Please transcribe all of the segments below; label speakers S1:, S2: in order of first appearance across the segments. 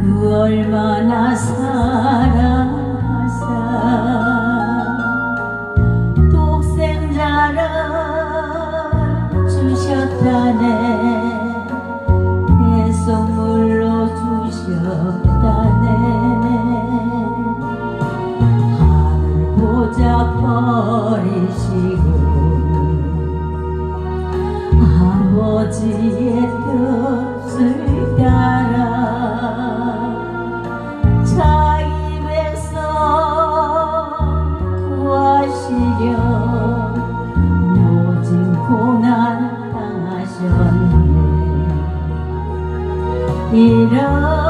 S1: 그 얼마나 사랑하사. 독생 자라 주셨다네. 대성물로 주셨다네. 하늘 보자 버리시고 아버지 It all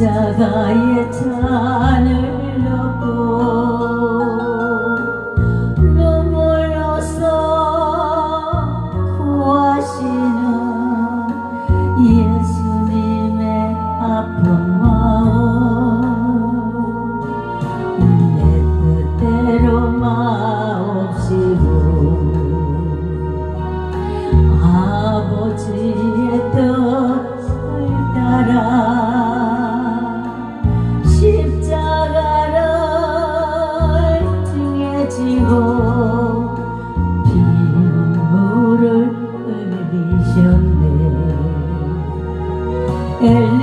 S1: 십자가의 잔을 넣고 Ele